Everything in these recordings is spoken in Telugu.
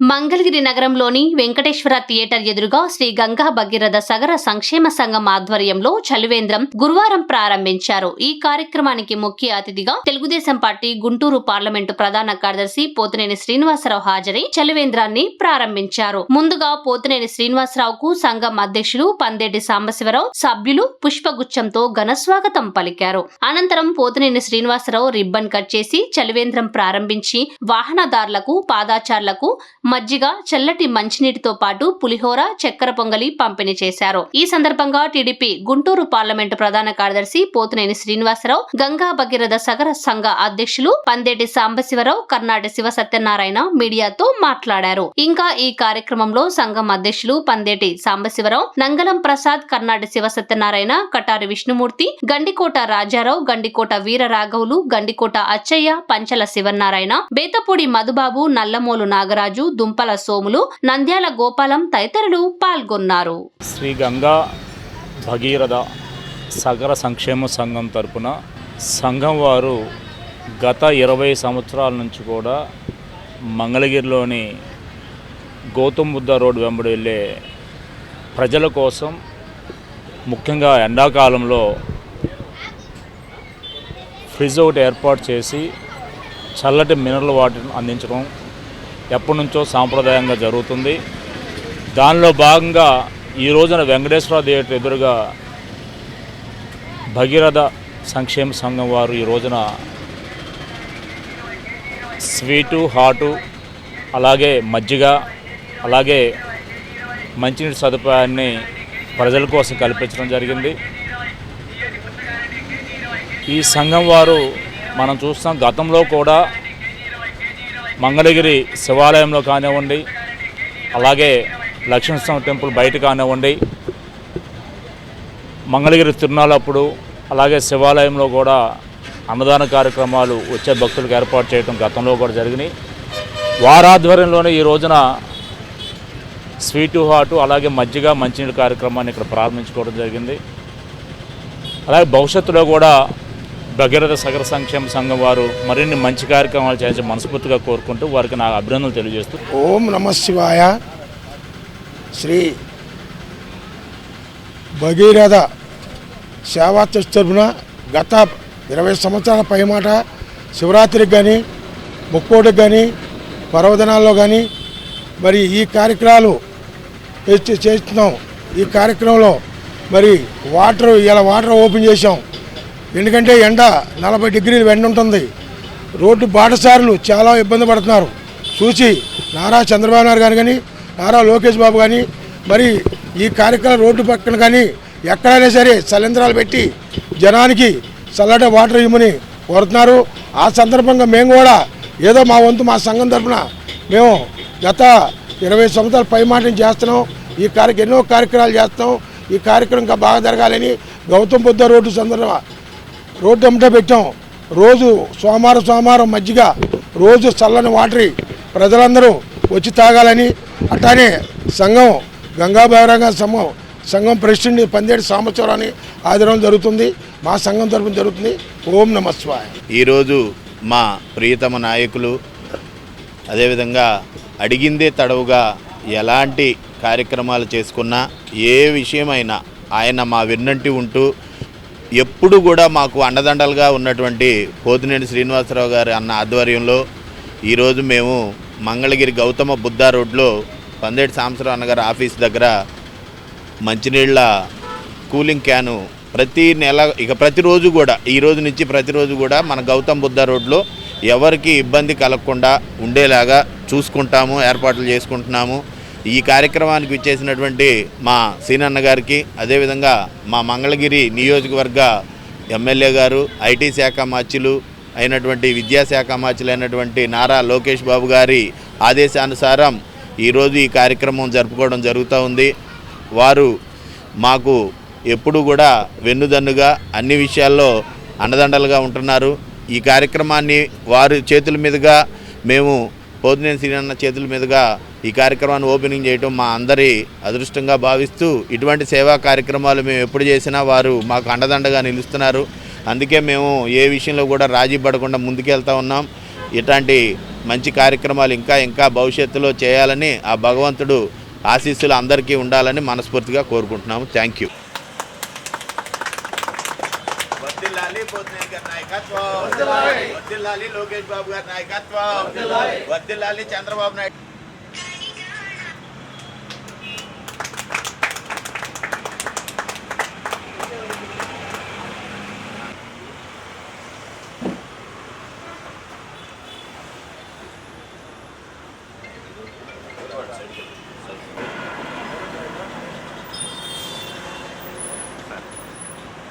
మంగళగిరి నగరంలోని వెంకటేశ్వర థియేటర్ ఎదురుగా శ్రీ గంగా భగీరథ సగర సంక్షేమ సంఘం ఆధ్వర్యంలో చలివేంద్రం గురువారం ప్రారంభించారు. ఈ కార్యక్రమానికి ముఖ్య అతిథిగా తెలుగుదేశం పార్టీ గుంటూరు పార్లమెంటు ప్రధాన కార్యదర్శి పోతినేని శ్రీనివాసరావు హాజరై చలివేంద్రాన్ని ప్రారంభించారు. ముందుగా పోతినేని శ్రీనివాసరావుకు సంఘం అధ్యక్షులు పందేటి సాంబశివరావు సభ్యులు పుష్పగుచ్చంతో ఘన స్వాగతం పలికారు. అనంతరం పోతినేని శ్రీనివాసరావు రిబ్బన్ కట్ చేసి చలివేంద్రం ప్రారంభించి వాహనదారులకు పాదాచారులకు మజ్జిగ చల్లటి మంచినీటితో పాటు పులిహోర చక్కెర పొంగలి పంపిణీ చేశారు. ఈ సందర్భంగా టీడీపీ గుంటూరు పార్లమెంటు ప్రధాన కార్యదర్శి పోతినేని శ్రీనివాసరావు గంగా భగీరథ సగర సంఘ అధ్యక్షులు పందేటి సాంబశివరావు కర్ణాటి శివ సత్యనారాయణ మీడియాతో మాట్లాడారు. ఇంకా ఈ కార్యక్రమంలో సంఘం అధ్యక్షులు పందేటి సాంబశివరావు నంగలం ప్రసాద్ కర్ణాటి శివ సత్యనారాయణ కటారి విష్ణుమూర్తి గండికోట రాజారావు గండికోట వీర రాఘవులు గండికోట అచ్చయ్య పంచల శివనారాయణ బేతపూడి మధుబాబు నల్లమోలు నాగరాజు దుంపల సోములు నంద్యాల గోపాలం తదితరులు పాల్గొన్నారు. శ్రీ గంగా భగీరథ సగర సంక్షేమ సంఘం తరపున సంఘం వారు గత ఇరవై సంవత్సరాల నుంచి కూడా మంగళగిరిలోని గౌతమ్ బుద్ధ రోడ్ వెంబడి వెళ్ళే ప్రజల కోసం ముఖ్యంగా ఎండాకాలంలో ఫ్రిడ్జ్ ఒకటి ఏర్పాటు చేసి చల్లటి మినరల్ వాటర్ అందించడం ఎప్పటి నుంచో సాంప్రదాయంగా జరుగుతుంది. దానిలో భాగంగా ఈ రోజున వెంకటేశ్వర థియేటర్ ఎదురుగా భగీరథ సంక్షేమ సంఘం వారు ఈ రోజున స్వీటు హాటు అలాగే మజ్జిగ అలాగే మంచినీటి సదుపాయాన్ని ప్రజల కోసం కల్పించడం జరిగింది. ఈ సంఘం వారు మనం చూస్తాం గతంలో కూడా మంగళగిరి శివాలయంలో కానివ్వండి అలాగే లక్ష్మీస్వామి టెంపుల్ బయట కానివ్వండి మంగళగిరి తిరునాళ్ళప్పుడు అలాగే శివాలయంలో కూడా అన్నదాన కార్యక్రమాలు వచ్చే భక్తులకు ఏర్పాటు చేయడం గతంలో కూడా జరిగినాయి. వారాధ్వర్యంలోనే ఈ రోజున స్వీటు హాటు అలాగే మజ్జిగ మంచినీటి కార్యక్రమాన్ని ఇక్కడ ప్రారంభించుకోవడం జరిగింది. అలాగే భవిష్యత్తులో కూడా భగీరథ సగర సంక్షేమ సంఘం వారు మరిన్ని మంచి కార్యక్రమాలు చేసి మనస్ఫూర్తిగా కోరుకుంటూ వారికి నా అభినందనలు తెలియజేస్తూ ఓం నమ శివాయ. శ్రీ భగీరథ సేవా ట్రస్ట్ తరఫున గత ఇరవై సంవత్సరాల పైమాట శివరాత్రికి కానీ ముక్కోటికి కానీ పర్వదినాల్లో కానీ మరి ఈ కార్యక్రమాలు చేస్తున్నాం. ఈ కార్యక్రమంలో మరి వాటర్ ఇలా వాటర్ ఓపెన్ చేసాం ఎందుకంటే ఎండ నలభై డిగ్రీలు ఎండ ఉంటుంది. రోడ్డు బాటసారులు చాలా ఇబ్బంది పడుతున్నారు. చూసి నారా చంద్రబాబు నాయుడు గారు కానీ నారా లోకేష్ బాబు కానీ మరి ఈ కార్యక్రమం రోడ్డు పక్కన కానీ ఎక్కడైనా సరే సలింద్రాలు పెట్టి జనానికి చల్లటి వాటర్ ఇవ్వమని కోరుతున్నారు. ఆ సందర్భంగా మేము కూడా ఏదో మా వంతు మా సంఘం తరఫున మేము గత ఇరవై సంవత్సరాల పై మాటలు చేస్తున్నాం. ఈ కార్య ఎన్నో కార్యక్రమాలు చేస్తాం ఈ కార్యక్రమం ఇంకా బాగా జరగాలని గౌతమ్ బుద్ధ రోడ్డు సందర్భంగా రోడ్డు అమ్మట పెట్టాం. రోజు సోమవారం సోమవారం మజ్జిగ రోజు చల్లని వాటరి ప్రజలందరూ వచ్చి తాగాలని అట్లానే సంఘం గంగాభైరంగ సంఘం సంఘం ప్రెసిడెంట్ పందేటి సాంబశ్వరాన్ని ఆదరణ జరుగుతుంది. మా సంఘం తరఫున జరుగుతుంది. ఓం నమస్వాయ ఈరోజు మా ప్రియతమ నాయకులు అదేవిధంగా అడిగిందే తడవుగా ఎలాంటి కార్యక్రమాలు చేసుకున్నా ఏ విషయమైనా ఆయన మా వెన్నంటి ఉంటూ ఎప్పుడు కూడా మాకు అండదండలుగా ఉన్నటువంటి పోతినేని శ్రీనివాసరావు గారి అన్న ఆధ్వర్యంలో ఈరోజు మేము మంగళగిరి గౌతమ బుద్ధ రోడ్లో పందేటి సాంబసరావు అన్నగారి ఆఫీస్ దగ్గర మంచినీళ్ళ కూలింగ్ క్యాను ప్రతి నెల ఇక ప్రతిరోజు కూడా ఈ రోజు నుంచి ప్రతిరోజు కూడా మన గౌతమ్ బుద్ధ రోడ్లో ఎవరికి ఇబ్బంది కలగకుండా ఉండేలాగా చూసుకుంటాము ఏర్పాట్లు చేసుకుంటున్నాము. ఈ కార్యక్రమానికి ఇచ్చేసినటువంటి మా సీనన్న గారికి అదేవిధంగా మా మంగళగిరి నియోజకవర్గ ఎమ్మెల్యే గారు ఐటీ శాఖ మార్చులు అయినటువంటి విద్యాశాఖ మార్చులు అయినటువంటి నారా లోకేష్ బాబు గారి ఆదేశానుసారం ఈరోజు ఈ కార్యక్రమం జరుపుకోవడం జరుగుతూ ఉంది. వారు మాకు ఎప్పుడు కూడా వెన్నుదన్నుగా అన్ని విషయాల్లో అండదండలుగా ఉంటున్నారు. ఈ కార్యక్రమాన్ని వారి చేతుల మీదుగా మేము పోతినేని శ్రీనన్న చేతుల మీదుగా ఈ కార్యక్రమాన్ని ఓపెనింగ్ చేయడం మా అందరి అదృష్టంగా భావిస్తూ ఇటువంటి సేవా కార్యక్రమాలు మేము ఎప్పుడు చేసినా వారు మాకు అండదండగా నిలుస్తున్నారు. అందుకే మేము ఏ విషయంలో కూడా రాజీ పడకుండా ముందుకెళ్తా ఉన్నాం. ఇట్లాంటి మంచి కార్యక్రమాలు ఇంకా ఇంకా భవిష్యత్తులో చేయాలని ఆ భగవంతుడు ఆశీస్సులు అందరికీ ఉండాలని మనస్ఫూర్తిగా కోరుకుంటున్నాము. థ్యాంక్ యూ నాయకత్వం. వర్దిల్లాలి లోకేష్ బాబు గారి నాయకత్వం. వర్దిల్లాలి Chandrababu Naidu.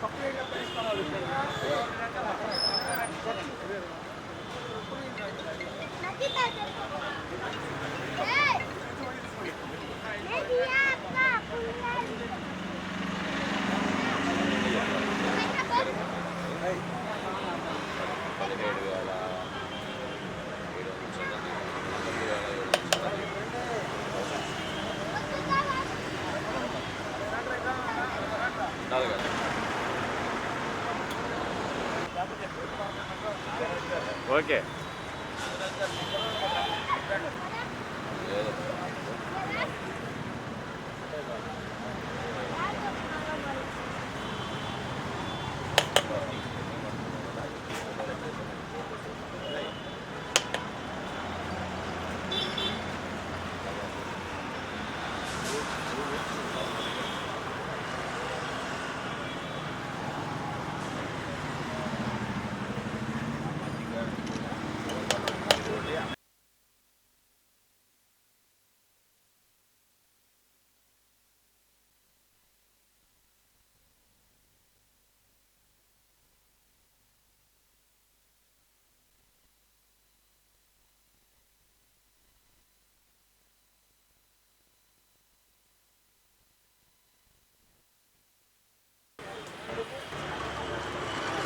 Maybe I've got Okay.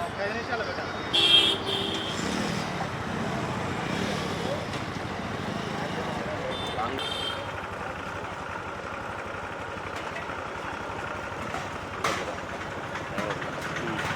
Okay ఐదు నిమిషాలు పెట్టా.